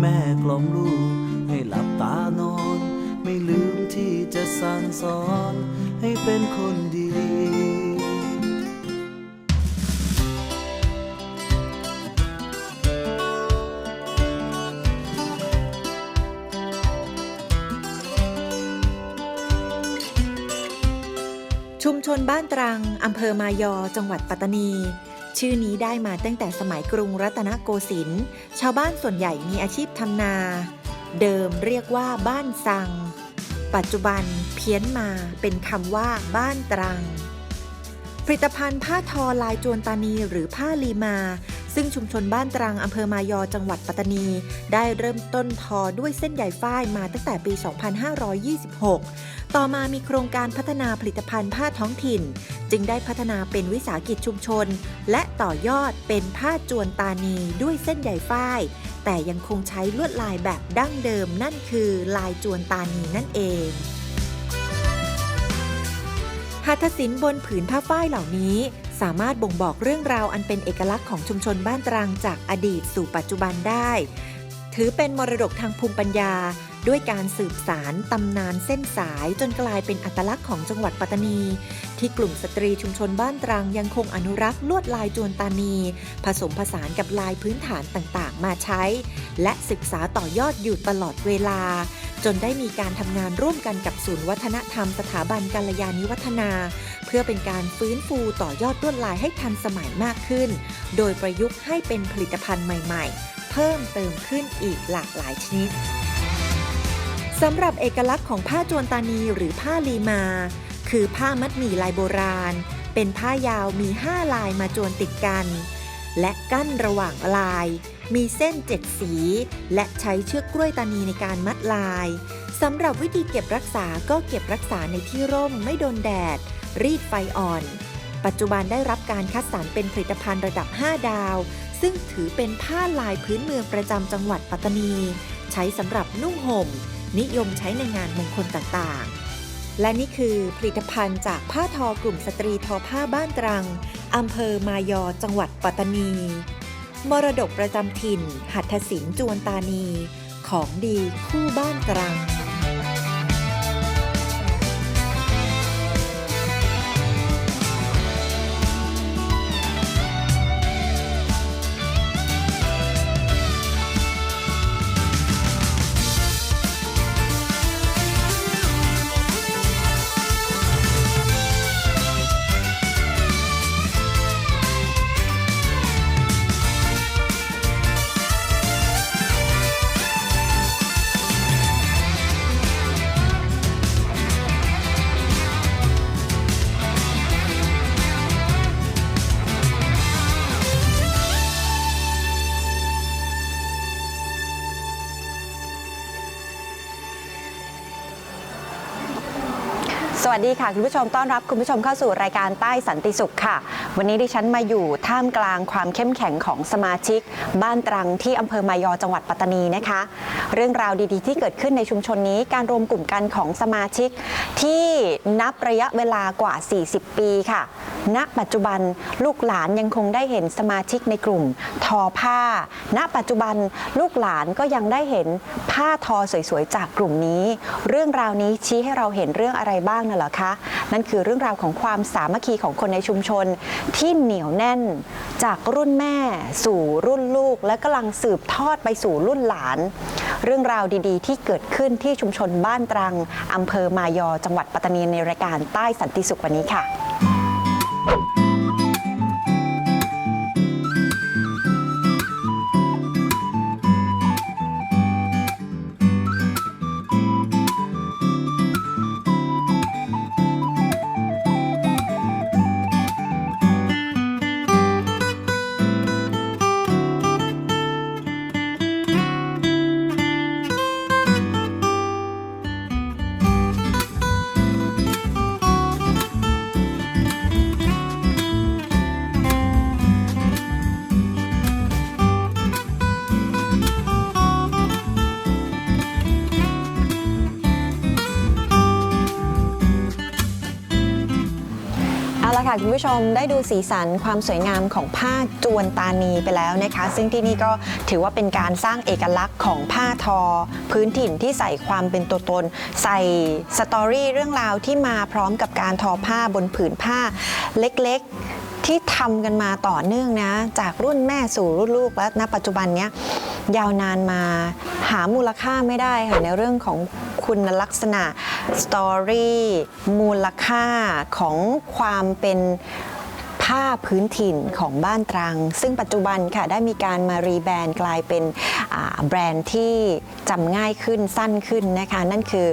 แม่กล่อมลูก ให้หลับตานอน ไม่ลืมที่จะสั่งสอน ให้เป็นคนดีชุมชนบ้านตรัง อำเภอมายอ จังหวัดปัตตานี ชื่อนี้ได้มาตั้งแต่สมัยกรุงรัตนโกสินทร์ ชาวบ้านส่วนใหญ่มีอาชีพทำนา เดิมเรียกว่าบ้านสัง ปัจจุบันเพี้ยนมาเป็นคำว่าบ้านตรัง ผลิตภัณฑ์ผ้าทอลายจวนตานีหรือผ้าลีมา ซึ่งชุมชนบ้านตรังอำเภอมายอจังหวัดปัตตานี ได้เริ่มต้นทอด้วยเส้นใยฝ้ายมาตั้งแต่ปี 2526 ต่อมามีโครงการพัฒนาผลิตภัณฑ์ผ้าท้องถิ่น จึงได้พัฒนาเป็นวิสาหกิจชุมชน และต่อยอดเป็นผ้าจวนตานีด้วยเส้นใยฝ้ายแต่ยังคงใช้ลวดลายแบบดั้งเดิมนั่นคือลายจวนตานีนั่นเอง หัตถศิลป์บนผืนผ้าฝ้ายเหล่านี้ สามารถบ่งบอกเรื่องราวอันเป็นเอกลักษณ์ของชุมชนบ้านตรังจากอดีตสู่ปัจจุบันได้ ถือเป็นมรดกทางภูมิปัญญา ด้วยการสืบสารตำนานเส้นสายจนกลายเป็นอัตลักษณ์ของจังหวัดปัตตานี ที่กลุ่มสตรีชุมชนบ้านตรังยังคงอนุรักษ์ลวดลายจวนตานี ผสมผสานกับลายพื้นฐานต่างๆ มาใช้ และศึกษาต่อยอดอยู่ตลอดเวลา จนได้มีการทำงานร่วมกันกับศูนย์วัฒนธรรมสถาบันกัลยาณิวัฒนา เพื่อเป็นการฟื้นฟูต่อยอดลวดลายให้ทันสมัยมากขึ้น โดยประยุกต์ให้เป็นผลิตภัณฑ์ใหม่ ๆ เพิ่มเติมขึ้นอีกหลากหลายชนิดสำหรับเอกลักษณ์ของผ้าจวนตานีหรือผ้าลีมา คือผ้ามัดหมี่ลายโบราณ เป็นผ้ายาวมี 5 ลายมาจวนติดกัน และกั้นระหว่างลาย มีเส้นเจ็ดสี และใช้เชือกกล้วยตานีในการมัดลายสำหรับวิธีเก็บรักษาก็เก็บรักษาในที่ร่มไม่โดนแดด รีดไฟอ่อน ปัจจุบันได้รับการคัดสรรเป็นผลิตภัณฑ์ระดับ 5 ดาว ซึ่งถือเป็นผ้าลายพื้นเมืองประจำจังหวัดปัตตานี ใช้สำหรับนุ่งห่ม นิยมใช้ในงานมงคลต่างๆ และนี่คือผลิตภัณฑ์จากผ้าทอกลุ่มสตรีทอผ้าบ้านตรังอำเภอมายอจังหวัดปัตตานี มรดกประจำถิ่น หัตถศิลป์จวนตานี ของดีคู่บ้านตรัง ดีค่ะคุณผู้ชมต้อนรับคุณผู้ชมเข้าสู่รายการใต้สันติสุขค่ะ วันนี้ดิฉันมาอยู่ท่ามกลางความเข้มแข็งของสมาชิก บ้านตรังที่อำเภอมายอจังหวัดปัตตานีนะคะ เรื่องราวดีๆ ที่เกิดขึ้นในชุมชนนี้การรวมกลุ่มกันของสมาชิกที่นับระยะเวลากว่า 40 ปีค่ะ ณปัจจุบันลูกหลานยังคงได้เห็นสมาชิกในกลุ่ม ทอผ้า ณ ปัจจุบันลูกหลานก็ยังได้เห็นผ้าทอสวยๆจากกลุ่มนี้ เรื่องราวนี้ชี้ให้เราเห็นเรื่องอะไรบ้างน่ะเหรอคะ นั่นคือเรื่องราวของความสามัคคีของคนในชุมชน ที่เหนียวแน่นจากรุ่นแม่ สู่รุ่นลูก และกำลังสืบทอดไปสู่รุ่นหลาน เรื่องราวดีๆ ที่เกิดขึ้นที่ชุมชนบ้านตรังอำเภอมายอจังหวัดปัตตานีในรายการใต้สันติสุขวันนี้ค่ะ Oh! ผู้ชมได้ดูสีสันความสวยงามของผ้าจวนตานีไปแล้วนะคะ ซึ่งที่นี่ก็ถือว่าเป็นการสร้างเอกลักษณ์ของผ้าทอ พื้นถิ่นที่ใส่ความเป็นตัวตน ใส่สตอรี่เรื่องราวที่มาพร้อมกับการทอผ้าบนผืนผ้าเล็กๆ ที่ทำกันมาต่อเนื่องนะ จากรุ่นแม่สู่รุ่นลูกและณปัจจุบันเนี้ย ยาวนานมาหามูลค่าไม่ได้ค่ะในเรื่องของคุณลักษณะสตอรี่มูลค่าของความเป็นผ้าพื้นถิ่นของบ้านตรัง ซึ่งปัจจุบันค่ะได้มีการมารีแบรนด์กลายเป็นแบรนด์ที่จำง่ายขึ้นสั้นขึ้นนะคะ นั่นคือ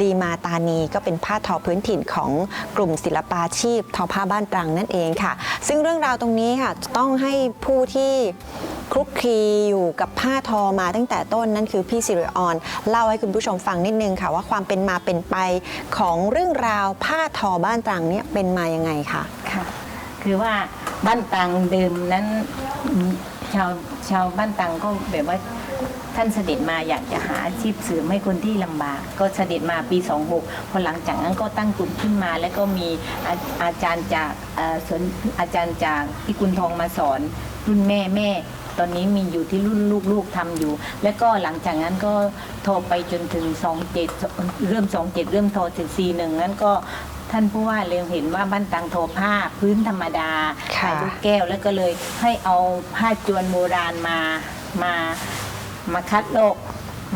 ลีมาตานีก็เป็นผ้าทอพื้นถิ่นของกลุ่มศิลปาชีพทอผ้าบ้านตรังนั่นเองค่ะ ซึ่งเรื่องราวตรงนี้ค่ะต้องให้ผู้ที่ คลุกคลีอยู่กับผ้าทอมาตั้งแต่ต้นนั่นคือพี่สิริออนเล่าให้คุณผู้ชมฟังนิดนึงค่ะว่าความเป็นมาเป็นไปของเรื่องราวผ้าทอบ้านตรังเนี่ยเป็นมายังไงคะค่ะ คือว่าบ้านตังเดิมนั้นชาวชาวบ้านตังก็แบบว่าท่านเสด็จมาอยากจะหาอาชีพเสริมให้คนที่ลำบาก ก็เสด็จมาปี 26 พอหลังจากนั้นก็ตั้งกลุ่มขึ้นมา แล้วก็มีอาอาจารย์จากสวนอาจารย์จากพิกุลทองมาสอนรุ่นแม่แม่ ตอนนี้มีอยู่ที่รุ่นลูกๆทำอยู่ แล้วก็หลังจากนั้นก็โทรไปจนถึง27เริ่ม27เริ่มโทรถึง41นั้นก็ท่านผู้ว่าเร็วเห็นว่าบ้านตังโทรผ้าพื้นธรรมดาค่ะขายลูกแก้วแล้วก็เลยให้เอาผ้าจวนโบราณมามามาคัดโลก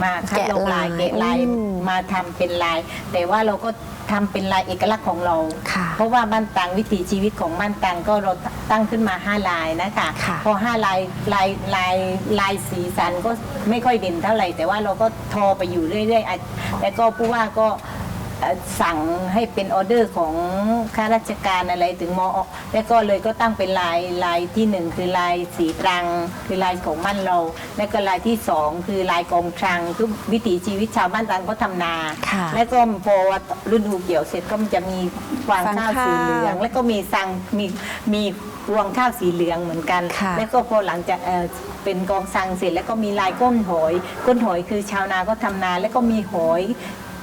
มาคัดลงลายแกะแกะลาลายยอืมมาทำเป็นลาย แต่ว่าเราก็ ทำเป็นลายเอกลักษณ์ของเรา ค่ะ เพราะว่าบ้านตังวิถีชีวิตของบ้านตังก็เราตั้งขึ้นมาห้าลายนะคะค่ะพอห้าลายลายลายลายสีสันก็ไม่ค่อยเด่นเท่าไหร่ แต่ว่าเราก็ทอไปอยู่เรื่อยๆอะแล้วก็ผู้ว่าก็ เอ่อสั่งให้เป็นออเดอร์ของข้าราชการอะไรถึงมอแล้วก็เลยก็ตั้งเป็นลายลายที่หนึ่งคือลายสีตรัง คือลายของบ้านเรา แล้วก็ลายที่สองคือลายกองทรังคือวิถีชีวิตชาวบ้านตรังก็ทำนา ค่ะ แล้วก็พอฤดูเกี่ยวเสร็จก็มันจะมีฟางฟางข้าวข้าวสีเหลือง แล้วก็มีสังมีมีรวงข้าวสีเหลืองเหมือนกัน ค่ะ แล้วก็พอหลังจากเอ่อเป็นกองสังเสร็จแล้วก็มีลายก้นหอย ก้นหอยคือชาวนาก็ทำนาแล้วก็มีหอย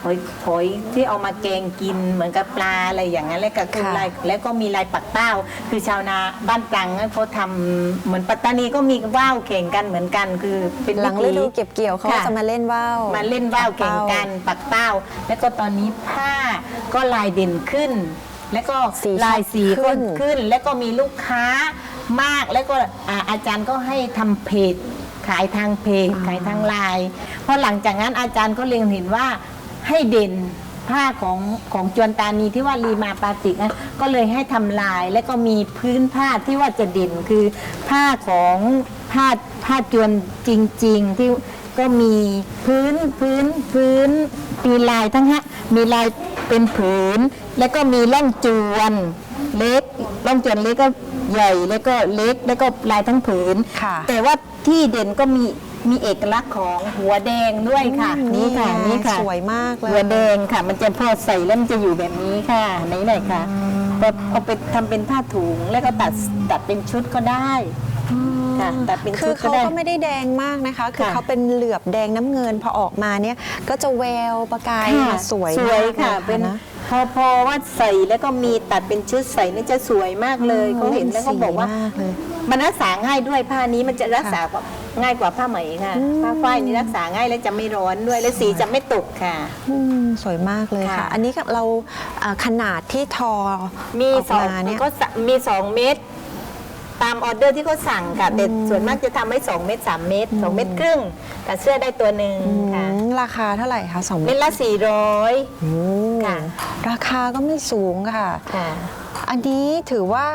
หอยหอยที่เอามาแกงกินเหมือนกับปลาอะไรอย่างนั้นแล้วก็คือค่ะลายแล้วก็มีลายปักเต้า คือชาวนาบ้านตรังเขาทำเหมือนปัตตานีก็มีว่าวแข่งกันเหมือนกัน คือเป็นหลังฤวิถีดูเก็บเกี่ยวเขาก็ค่ะจะมาเล่นว่าว มาเล่นว่าวแข่งกันปักเป้า แล้วก็ตอนนี้ผ้าก็ลายเด่นขึ้น แล้วก็สีลายสีชัดขึ้ก็น ขึ้น แล้วก็มีลูกค้ามากแล้วก็อ่าอาจารย์ก็ให้ทำเพจขายทางเพจขายทางไลน์พอหลังจากนั้นอาจารย์ก็เล็งเห็นว่า ให้เด่นผ้าของของจวนตานีที่ว่ารีมาปาติกนะก็เลยให้ทำลายแล้วก็มีพื้นผ้าที่ว่าจะเด่นคือผ้าของผ้าผ้าจวนจริง ๆ ที่ก็มีพื้นพื้นพื้นมีลายทั้งฮะมีลายเป็นผืน แล้วก็มีร่องจวนเล็กร่องจวนเล็กก็ใหญ่แล้วก็เล็กแล้วก็ลายทั้งผืนค่ะแต่ว่าที่เด่นก็มี มีเอกลักษณ์ของหัวแดงด้วยค่ะอืมนี่ค่ะนี่นี่ไงค่ะสวยมากเลยหัวแดงค่ะ มันจะพอใส่แล้วมันจะอยู่แบบนี้ค่ะไหนไหนๆค่ะแบบเอาไปทำเป็นผ้าถุงแล้วก็ตัดตัดเป็นชุดก็ได้ค่ะตัดเป็นคืชุอดก็เขาได้ก็ไม่ได้แดงมากนะคะ คือค่ะเขาเป็นเหลือบแดงน้ำเงินพอออกมาเนี่ย ก็จะแววประกายค่ะมาสวยสวยมากค่ะลเป็นนะ พอพอว่าใส่แล้วก็มีตัดเป็นชุดใส่นี่จะสวยมากเลยอืมเขาเห็นแล้วก็บอกว่าสีมากเลย มันรักษาง่ายด้วยผ้านี้มันจะรักษาง่ายกว่าผ้าไหมค่ะอืม ผ้าฝ้ายนี่รักษาง่ายและจะไม่ร้อนด้วยและสีจะไม่ตกค่ะ อืมสวยมากเลยค่ะ ค่ะ อันนี้เราอ่าขนาดที่ทอมีออกสองมาเนี่ย ก็สะมีสองเม็ด ตามออเดอร์ที่เขาสั่งค่ะแต่ส่วนมากจะทำให้สองเม็ดสามเม็ดสองเม็ดครึ่งแต่เสื้อได้ตัวหนึ่งอืมค่ะราคาเท่าไหร่คะสองเม็เม็ดดละสี่ร้อยโอ้ค่ะ ราคาก็ไม่สูงค่ะ ค่ะ อันนี้ถือว่า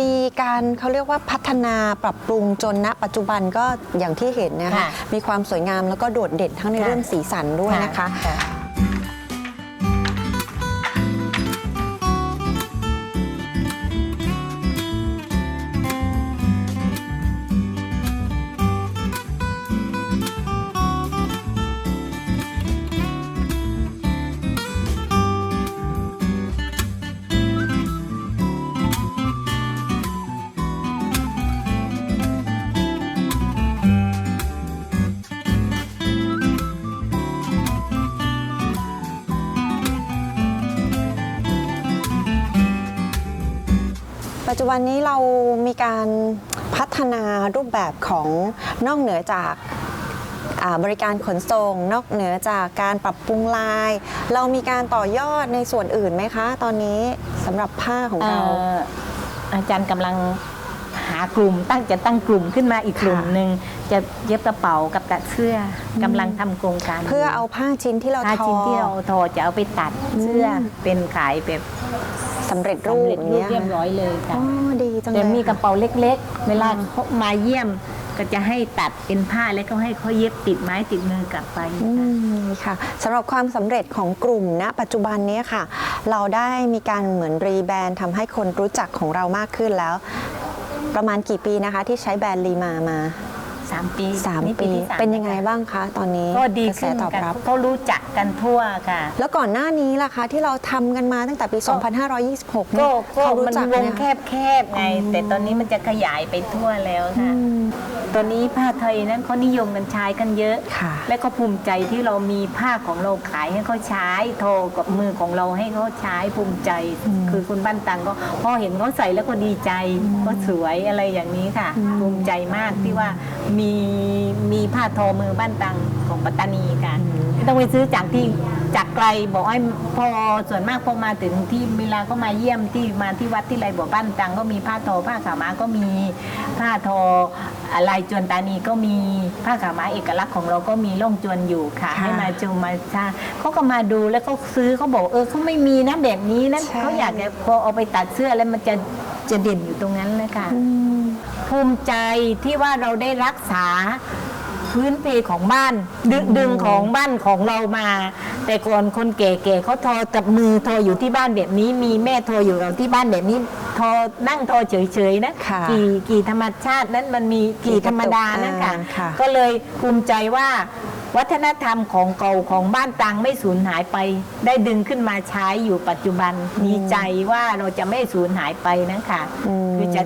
มีการเขาเรียกว่าพัฒนาปรับปรุงจนณปัจจุบันก็อย่างที่เห็นนะคะค่ะมีความสวยงามแล้วก็โดดเด่นทั้งในค่ะเรื่องสีสันด้วยนะคะ ค ปัจจุบันนี้เรามีการพัฒนารูปแบบของนอกเหนือจากบริการขนส่งนอกเหนือจากการปรับปรุงลาย เรามีการต่อยอดในส่วนอื่นไหมคะ ตอนนี้สำหรับผ้าของเราเอออาจารย์กำลังากลุ่ม ตั้งจะตั้งกลุ่มขึ้นมาอีกกลุ่มค่ะหนึ่งจะเย็บกระเป๋ากับตัดเสื้อกำลังทำโครงการเพื่อเอาผ้าชิ้นที่เราผ้าทอชิ้นที่เราทอจะเอาไปตัดเสื้ออมเป็นขายแบบสำเร็จรูปสำเร็จอย่างรูปเงี้ยเรียบร้อยเลยค่ะอ๋อดีจังเลแต่ยมีกค่ะระเป๋าเล็ก ๆ เวลาเขามาเยี่ยมก็จะให้ตัดเป็นผ้าแล้วก็ให้เขาเย็บติดไม้ติดมือกลับไปอืมค่ะสำหรับความสำเร็จของกลุ่มณ ปัจจุบันเนี้ค่ะ เราได้มีการเหมือนรีแบรนด์ทำให้คนรู้จักของเรามากขึ้นแล้ว ประมาณกี่ปีนะคะที่ใช้แบรนด์ลีมามา สามปี3นี่ปี ที่สามเป็นยังไงแล้วค่ะบ้างคะตอนนี้ก็ดีกระแสขึ้นตอบกันรับ เขารู้จักกันทั่วค่ะ แล้วก่อนหน้านี้ล่ะคะที่เราทำกันมาตั้งแต่ปี 2526เนี่ก็ยก็เขารู้มันจักวไหงมแคคะบแคบๆไงแต่ตอนนี้มันจะขยายไปทั่วแล้วค่ะตัวนี้ผ้าไทยนั้นเขานิยมกันใช้กันเยอะ ค่ะ และก็ภูมิใจที่เรามีผ้าของเราขายให้เขาใช้ โทรกับมือของเราให้เขาใช้ภูมิใจคือคุณบ้านตังก็พอเห็นเขาใส่แล้วก็ดีใจก็สวยอะไรอย่างนี้ค่ะ ภูมิใจมากที่ว่ามีมีผ้าทอมือบ้านตังของปัตตานีค่ะไม่ต้องไปซื้อจากที่จากไกลบอกให้พอส่วนมากพอมาถึงที่เวลาก็มาเยี่ยมที่มาที่วัดที่ไรบอกบ้านตังก็มีผ้าทอผ้าขาวม้าก็มีผ้าทอลายจวนตานีก็มีผ้าขาวม้าเอกลักษณ์ของเราก็มีล่องจวนอยู่ค่ะค่ะให้มาชมมาชาเขาก็มาดูแล้วก็ซื้อเขาบอกเออเขาไม่มีนะแบบนี้นะใช่เขาอยากจะพอเอาไปตัดเสื้อแล้วมันจะจะเด่นอยู่ตรงนั้นเลยค่ะ ภูมิใจที่ว่าเราได้รักษาพื้นเพของบ้านดึงดึงของบ้านของเรามา แต่ก่อนคนแก่ๆเขาทอกับมือทออยู่ที่บ้านแบบนี้ มีแม่ทออยู่เราที่บ้านแบบนี้ทอนั่งทอเฉยๆนะค่ะกี่กี่ธรรมชาตินั้นมันมีกี่ธรรมดานะอ่าคะค่ะก็เลยภูมิใจว่าวัฒนธรรมของเก่าของบ้านตังไม่สูญหายไป ได้ดึงขึ้นมาใช้อยู่ปัจจุบันดีใจว่าเราจะไม่สูญหายไปนะคะอืมคือจะ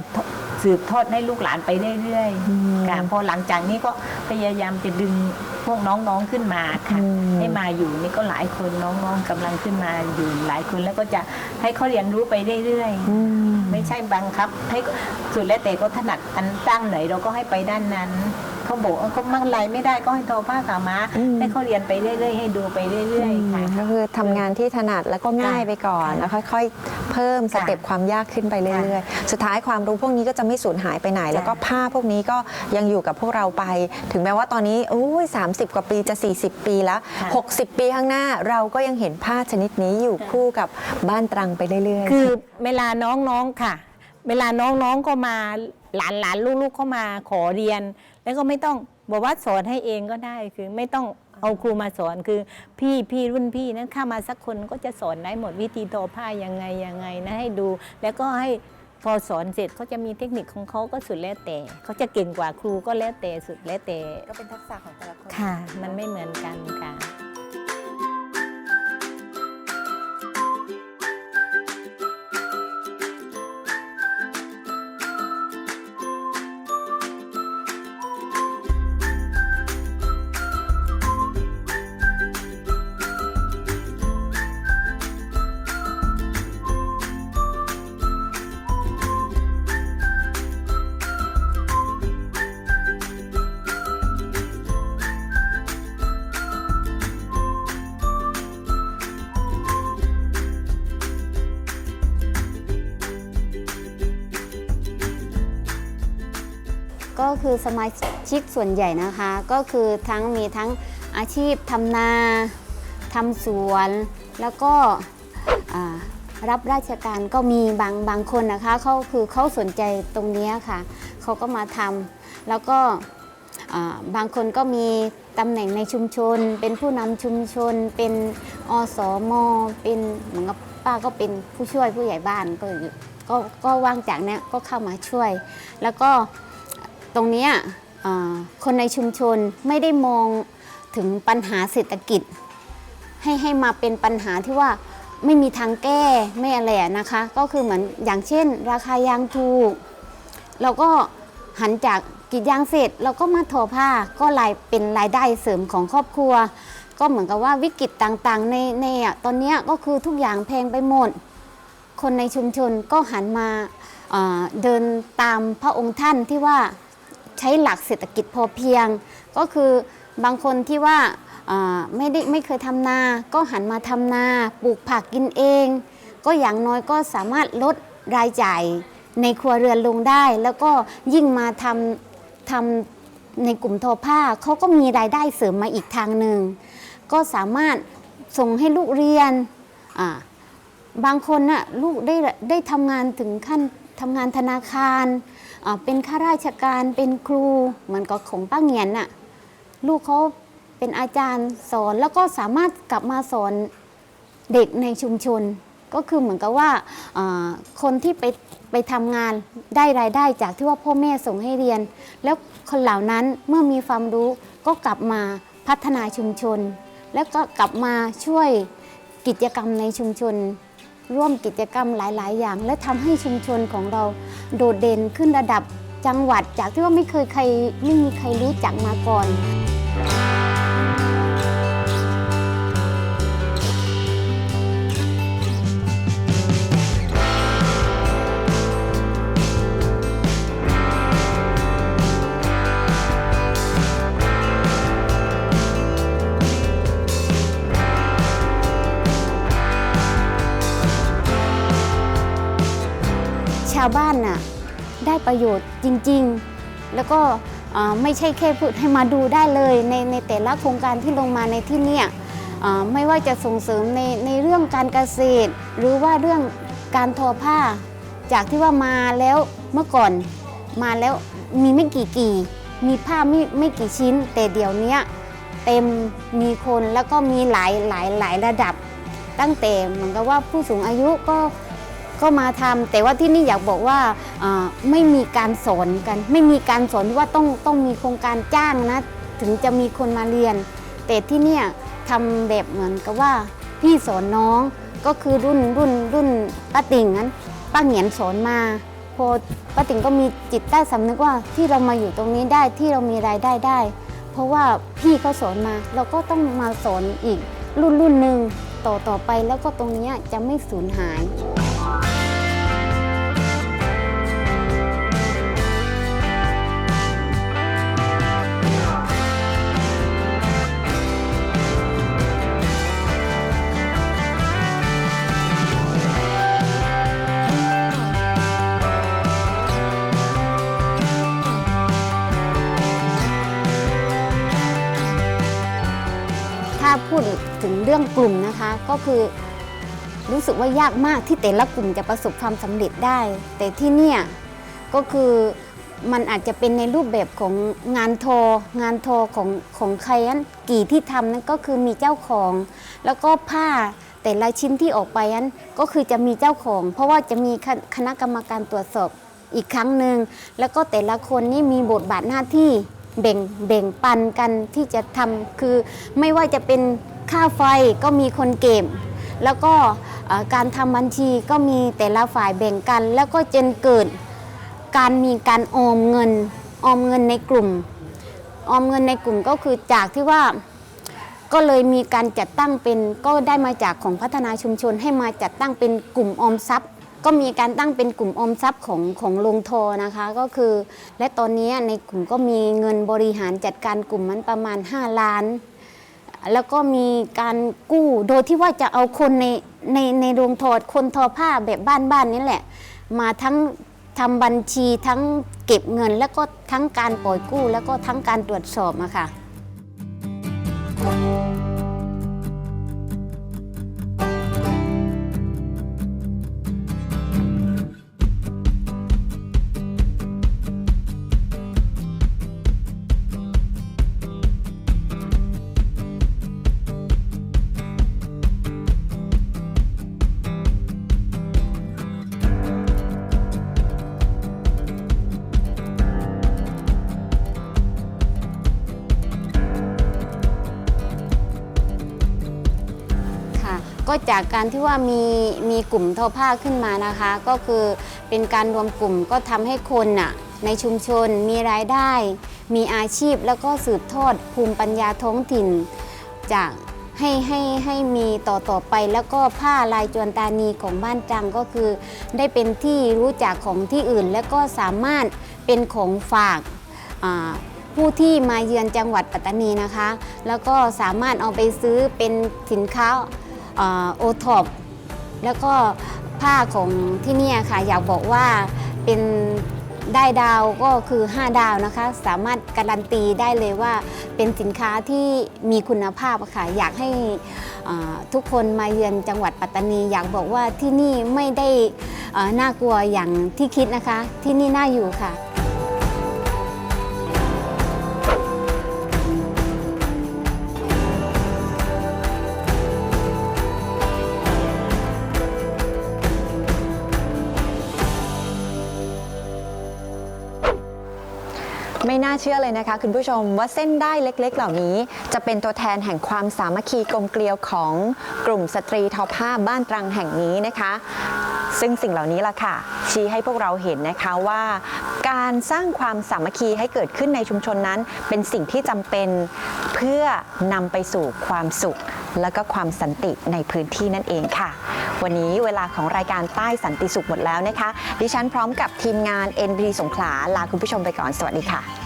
สืบทอดให้ลูกหลานไปเรื่อยๆค่ะพอหลังจากนี้ก็พยายามจะดึงพวกน้องๆขึ้นมาค่ะอืมให้มาอยู่นี่ก็หลายคนน้องๆกำลังขึ้นมาอยู่หลายคนแล้วก็จะให้เขาเรียนรู้ไปเรื่อยอืมๆไม่ใช่บังคับ ให้สุดแล้วแต่ก็ถนัดอันตั้งไหนเราก็ให้ไปด้านนั้นเขาบอกว่าเขามั่งไรไม่ได้ก็ให้ทอผ้าขาวม้าอืมให้เขาเรียนไปเรื่อยๆให้ดูไปเรื่อยๆค่ะก็คือทำงานที่ถนัดแล้วก็ง่ายค่ะไปก่อนแล้วค่อยๆ เพิ่มสเต็ปความยากขึ้นไปเรื่อยๆ สุดท้ายความรู้พวกนี้ก็จะไม่สูญหายไปไหน แล้วก็ผ้าพวกนี้ก็ยังอยู่กับพวกเราไป ถึงแม้ว่าตอนนี้อุ้ย30กว่าปีจะ 40 ปีแล้วค่ะ60 ปีข้างหน้าเราก็ยังเห็นผ้าชนิดนี้อยู่คู่กับบ้านตรังไปเรื่อยๆ คือเวลาน้องๆค่ะ เวลาน้องๆก็มาหลานหลานๆลูกๆเข้ามาขอเรียน แล้วก็ไม่ต้องบอกว่าสอนให้เองก็ได้คือไม่ต้อง เอาครูมาสอนคือพี่พี่รุ่นพี่นั้นเข้ามาสักคนก็จะสอนได้หมดวิธีทอผ้ายังไงยังไงนะให้ดู แล้วก็ให้พอสอนเสร็จเขาจะมีเทคนิคของเขาก็สุดแล้วแต่เขาจะเก่งกว่าครูก็แล้วแต่สุดแล้วแต่ก็เป็นทักษะของแต่ละคนค่ะ มันไม่เหมือนกันค่ะ คือสมาชิกส่วนใหญ่นะคะ ก็คือทั้งมีทั้งอาชีพทำนาทำสวน แล้วก็รับราชการก็มีบางบางคนนะคะเขาคือเขาสนใจตรงนี้ค่ะเขาก็มาทำแล้วก็บางคนก็มีตำแหน่งในชุมชน เป็นผู้นำชุมชน เป็นอสมเป็นเหมือนกับป้าก็เป็นผู้ช่วยผู้ใหญ่บ้านก็ก็ก็ว่างจากเนี้ยก็เข้ามาช่วย แล้วก็ ตรงนี้อ่าคนในชุมชนไม่ได้มองถึงปัญหาเศรษฐกิจ ให้ให้มาเป็นปัญหาที่ว่าไม่มีทางแก้ไม่อะไรนะคะ ก็คือเหมือนอย่างเช่น ราคายางถูกเราก็หันจากกรีดยางเสร็จเราก็มาทอผ้าก็รายเป็นรายได้เสริมของครอบครัว ก็เหมือนกับว่าวิกฤตต่างๆ ในในอะตอนนี้ก็คือทุกอย่างแพงไปหมด คนในชุมชนก็หันมาเดินตามพระองค์ท่านที่ว่า ใช้หลักเศรษฐกิจพอเพียง ก็คือบางคนที่ว่าไม่ได้ไม่เคยทำนา ก็หันมาทำนาปลูกผักกินเอง ก็อย่างน้อยก็สามารถลดรายจ่ายในครัวเรือนลงได้ แล้วก็ยิ่งมาทำทำในกลุ่มทอผ้าเขาก็มีรายได้เสริมมาอีกทางหนึ่ง ก็สามารถส่งให้ลูกเรียน บางคนน่ะลูกได้ได้ทำงานถึงขั้น ทำงานธนาคาร เป็นข้าราชการเป็นครูเหมือนกับของป้าเงียนน่ะลูกเขาเป็นอาจารย์สอนแล้วก็สามารถกลับมาสอนเด็กในชุมชน ก็คือเหมือนกับว่าคนที่ไปไปทำงานได้รายได้จากที่ว่าพ่อแม่ส่งให้เรียน แล้วคนเหล่านั้นเมื่อมีความรู้ก็กลับมาพัฒนาชุมชน แล้วก็กลับมาช่วยกิจกรรมในชุมชน ร่วมกิจกรรมหลาย ๆ อย่าง และทำให้ชุมชนของเราโดดเด่นขึ้นระดับจังหวัดจากที่ว่าไม่เคยใครไม่มีใครรู้จักมาก่อน ประโยชน์จริง ๆ แล้วก็ไม่ใช่แค่พูดให้มาดูได้เลยในในแต่ละโครงการที่ลงมาในที่เนี่ยไม่ว่าจะส่งเสริมในในเรื่องการเกษตร หรือว่าเรื่องการทอผ้า จากที่ว่ามาแล้วเมื่อก่อนมาแล้วมีไม่กี่กี่มีผ้าไม่ไม่กี่ชิ้น แต่เดี๋ยวนี้เต็มมีคนแล้วก็มีหลายหลายหลายระดับ ตั้งแต่เหมือนกับว่าผู้สูงอายุก็ ก็มาทำแต่ว่าที่นี่อยากบอกว่าไม่มีการสอนกัน ไม่มีการสอนที่ว่าต้องต้องมีโครงการจ้างนะ ถึงจะมีคนมาเรียน แต่ที่เนี่ยทำแบบเหมือนกับว่าพี่สอนน้องก็คือรุ่นรุ่นรุ่นป้าติ่งนั้นป้าเหงียนสอนมาพอป้าติ่งก็มีจิตใต้สำนึกว่าที่เรามาอยู่ตรงนี้ได้ที่เรามีรายได้ได้ เพราะว่าพี่เขาสอนมา เราก็ต้องมาสอนอีกรุ่นรุ่นหนึ่งต่อต่อไปแล้วก็ตรงนี้จะไม่สูญหาย องกลุ่มนะคะ ก็คือรู้สึกว่ายากมากที่แต่ละกลุ่มจะประสบความสำเร็จได้ แต่ที่เนี่ยก็คือมันอาจจะเป็นในรูปแบบของงานทองานทอของของใครนั้นกี่ที่ทำนั้นก็คือมีเจ้าของ แล้วก็ผ้าแต่ละชิ้นที่ออกไปนั้นก็คือจะมีเจ้าของ เพราะว่าจะมีคณะกรรมการตรวจสอบอีกครั้งหนึ่งแล้วก็แต่ละคนนี่มีบทบาทหน้าที่แบ่งแบ่งปันกันที่จะทำคือไม่ว่าจะเป็น ค่าไฟก็มีคนเก็บ แล้วก็การทำบัญชีก็มีแต่ละฝ่ายแบ่งกัน แล้วก็จนเกิดการมีการออมเงินออมเงินในกลุ่ม ออมเงินในกลุ่มก็คือจากที่ว่าก็เลยมีการจัดตั้งเป็นก็ได้มาจากของพัฒนาชุมชนให้มาจัดตั้งเป็นกลุ่มออมทรัพย์ ก็มีการตั้งเป็นกลุ่มออมทรัพย์ของของลงทอนะคะ ก็คือ และตอนนี้ในกลุ่มก็มีเงินบริหารจัดการกลุ่มมันประมาณ 5 ล้าน แล้วก็มีการกู้โดยที่ว่าจะเอาคนในในในโรงทอคนทอผ้าแบบบ้านๆนี่แหละ มาทั้งทำบัญชีทั้งเก็บเงิน แล้วก็ทั้งการปล่อยกู้ แล้วก็ทั้งการตรวจสอบอะค่ะ จากการที่ว่ามีมีกลุ่มทอผ้าขึ้นมานะคะ ก็คือเป็นการรวมกลุ่มก็ทำให้คนน่ะในชุมชนมีรายได้ มีอาชีพแล้วก็สืบทอดภูมิปัญญาท้องถิ่น จากให้ให้ให้มีต่อต่อไปแล้วก็ผ้าลายจวนตานีของบ้านจังก็คือ ได้เป็นที่รู้จักของที่อื่น และก็สามารถเป็นของฝากผู้ที่มาเยือนจังหวัดปัตตานีนะคะ แล้วก็สามารถเอาไปซื้อเป็นสินค้า โอท็อปแล้วก็ผ้าของที่นี่ค่ะ อยากบอกว่าเป็นได้ดาวก็คือ 5 ดาวนะคะ สามารถการันตีได้เลยว่าเป็นสินค้าที่มีคุณภาพค่ะ อยากให้ทุกคนมาเยือนจังหวัดปัตตานี อยากบอกว่าที่นี่ไม่ได้น่ากลัวอย่างที่คิดนะคะ ที่นี่น่าอยู่ค่ะาเชื่อเลยนะคะ คุณผู้ชมว่าเส้นได้เล็กๆ เหล่านี้ จะเป็นตัวแทนแห่งความสามัคคีกลมเกลียวของกลุ่มสตรีทอผ้าบ้านตรังแห่งนี้นะคะ ซึ่งสิ่งเหล่านี้ล่ะค่ะ ชี้ให้พวกเราเห็นนะคะว่า การสร้างความสามัคคีให้เกิดขึ้นในชุมชนนั้น เป็นสิ่งที่จำเป็นเพื่อนำไปสู่ความสุข และก็ความสันติในพื้นที่นั่นเองค่ะ วันนี้เวลาของรายการใต้สันติสุขหมดแล้วนะคะ ดิฉันพร้อมกับทีมงาน NP สงขลาลาคุณผู้ชมไปก่อนสวัสดีค่ะ